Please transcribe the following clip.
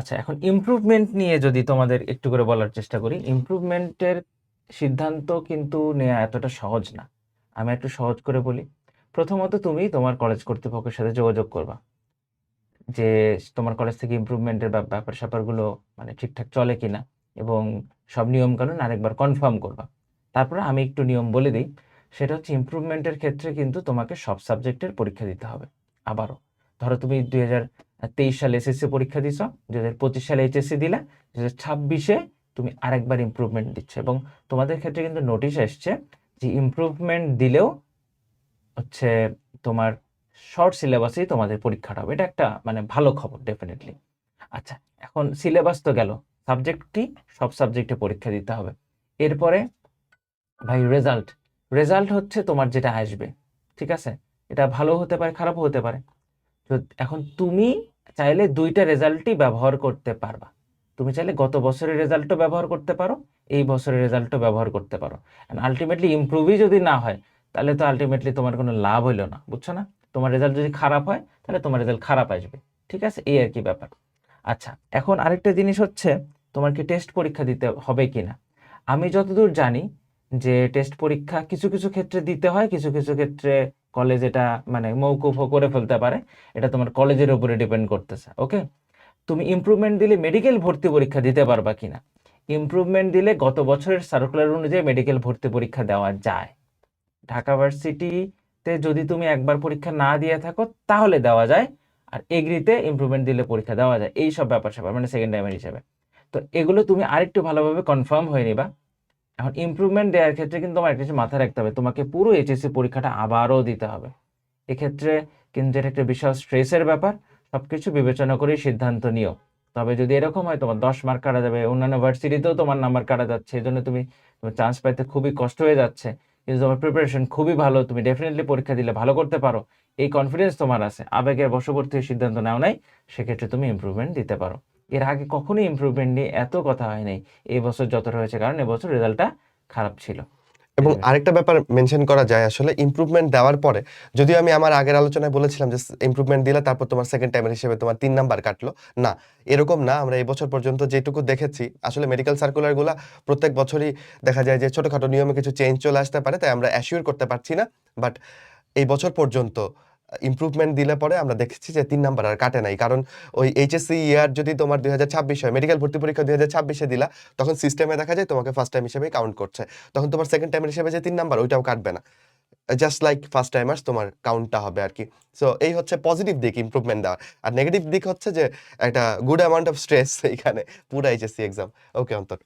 আচ্ছা এখন ইমপ্রুভমেন্ট নিয়ে যদি তোমাদের একটু করে বলার চেষ্টা করি ইমপ্রুভমেন্টের সিদ্ধান্ত কিন্তু নেওয়া এতটা সহজ না। আমি একটু সহজ করে বলি। প্রথমত তুমি তোমার কলেজ কর্তৃপক্ষের সাথে যোগাযোগ করবা। যে তোমার কলেজ থেকে ইমপ্রুভমেন্টের ব্যাপার স্যাপারগুলো মানে ঠিকঠাক চলে কিনা এবং সব নিয়ম কানুন আরেকবার কনফার্ম করবা। তারপরে আমি একটু নিয়ম বলে দিই, সেটা হচ্ছে ইমপ্রুভমেন্টের ক্ষেত্রে কিন্তু তোমাকে সব সাবজেক্টের পরীক্ষা দিতে হবে। আবারও, ধরো তুমি দুই হাজার তেইশ সালে এসএসসি পরীক্ষা দিছ দু হাজার পঁচিশ সালে এইচএসসি দিলা দু হাজার ছাব্বিশে তুমি আরেকবার ইমপ্রুভমেন্ট দিচ্ছ এবং তোমাদের ক্ষেত্রে কিন্তু নোটিশ এসছে যে ইমপ্রুভমেন্ট দিলেও হচ্ছে তোমার শর্ট সিলেবাসেই তোমাদের পরীক্ষাটা হবে। এটা একটা মানে ভালো খবর ডেফিনেটলি আচ্ছা এখন সিলেবাস তো গেল। সাবজেক্ট কি? সব সাবজেক্টে পরীক্ষা দিতে হবে। এরপরে ভাই রেজাল্ট রেজাল্ট হচ্ছে তোমার যেটা আসবে, ঠিক আছে? এটা ভালো হতে পারে, খারাপও হতে পারে। এখন তুমি চাইলে দুইটা রেজাল্টই ব্যবহার করতে পারবা। তুমি চাইলে গত বছরের রেজাল্টও ব্যবহার করতে পারো, এই বছরের রেজাল্টও ব্যবহার করতে পারো। আলটিমেটলি ইমপ্রুভই যদি না হয়, তাহলে তো আলটিমেটলি তোমার কোনো লাভ হইল না, বুঝছ না? তোমার রেজাল্ট যদি খারাপ হয়, তাহলে তোমার রেজাল্ট খারাপ আসবে, ঠিক আছে? এই আর কি ব্যাপার। আচ্ছা এখন আরেকটা জিনিস হচ্ছে, তোমার কি টেস্ট পরীক্ষা দিতে হবে কি না আমি যতদূর জানি যে টেস্ট পরীক্ষা কিছু কিছু ক্ষেত্রে দিতে হয়, কিছু কিছু ক্ষেত্রে কলেজ এটা মানে মৌকুফও করে ফেলতে পারে, এটা তোমার কলেজের উপরে ডিপেন্ড করতেছে ওকে তুমি ইমপ্রুভমেন্ট দিলে মেডিকেল ভর্তি পরীক্ষা দিতে পারবা কিনা? ইমপ্রুভমেন্ট দিলে গত বছরের সার্কুলার অনুযায়ী মেডিকেল ভর্তি পরীক্ষা দেওয়া যায়। ঢাকা ভার্সিটিতে যদি তুমি একবার পরীক্ষা না দিয়ে থাকো, তাহলে দেওয়া যায়, আর এগ্রিতে ইমপ্রুভমেন্ট দিলে পরীক্ষা দেওয়া যায়। এই সব ব্যাপার স্যাপার মানে সেকেন্ড টাইমের হিসেবে। তো এগুলো তুমি আরেকটু ভালোভাবে কনফার্ম হয়ে নিবা। এখন ইমপ্রুভমেন্ট দেওয়ার ক্ষেত্রে কিন্তু তোমার একটা মাথায় রাখতে হবে। তোমাকে পুরো এইচএসসি পরীক্ষাটা আবারও দিতে হবে। এক্ষেত্রে কিন্তু এটা একটা বিশাল স্ট্রেসের ব্যাপার সব কিছু বিবেচনা করেই সিদ্ধান্ত নিও। তবে যদি এরকম হয়, তোমার দশ মার্ক কাটা যাবে, অন্যান্য ভার্সিটিতেও তোমার নাম্বার কাটা যাচ্ছে, এই জন্য তুমি, তোমার চান্স পাইতে খুবই কষ্ট হয়ে যাচ্ছে। কিন্তু তোমার প্রিপারেশন খুবই ভালো, তুমি ডেফিনেটলি পরীক্ষা দিলে ভালো করতে পারো। এই কনফিডেন্স তোমার আছে। আবেগের বশবর্তী সিদ্ধান্ত নেও নাই, সেক্ষেত্রে তুমি ইমপ্রুভমেন্ট দিতে পারো। এর আগে কখনোই ইমপ্রুভমেন্ট নিয়ে এত কথা হয় নাই। এই বছর যতটা হয়েছে কারণ এবছর রেজাল্টটা খারাপ ছিল। এবং আরেকটা ব্যাপার মেনশন করা যায় আসলে ইমপ্রুভমেন্ট দেওয়ার পরে যদিও আমি আমার আগের আলোচনায় বলেছিলাম যে ইম্প্রুভমেন্ট দিলে তারপর তোমার সেকেন্ড টাইমের হিসেবে তোমার তিন নাম্বার কাটলো। না এরকম না আমরা এই বছর পর্যন্ত যেটুকু দেখেছি আসলে মেডিকেল সার্কুলারগুলো প্রত্যেক বছরই দেখা যায় যে ছোটোখাটো নিয়মে কিছু চেঞ্জ চলে আসতে পারে তাই আমরা অ্যাসিওর করতে পারছি না। বাট এই বছর পর্যন্ত ইমপ্রুভমেন্ট দিলে পরে আমরা দেখেছি যে তিন নাম্বার আর কাটে নাই। কারণ ওই এইচএসসি ইয়ার যদি তোমার দুই হাজার ছাব্বিশ হয় মেডিকেল ভর্তি পরীক্ষা দুই হাজার ছাব্বিশে দিলা, তখন সিস্টেমে দেখা যায় তোমাকে ফার্স্ট টাইম হিসেবে কাউন্ট করছে। তখন তোমার সেকেন্ড টাইম হিসেবে যে তিন নাম্বার, ওইটাও কাটবে না। জাস্ট লাইক ফার্স্ট টাইমার্স তোমার কাউন্টটা হবে আর কি। সো এই হচ্ছে পজিটিভ দিক ইম্প্রুভমেন্ট দেওয়ার। আর নেগেটিভ দিক হচ্ছে যে একটা গুড অ্যামাউন্ট অফ স্ট্রেস এইখানে, পুরো এইচএসসি এক্সাম ওকে অন্তর।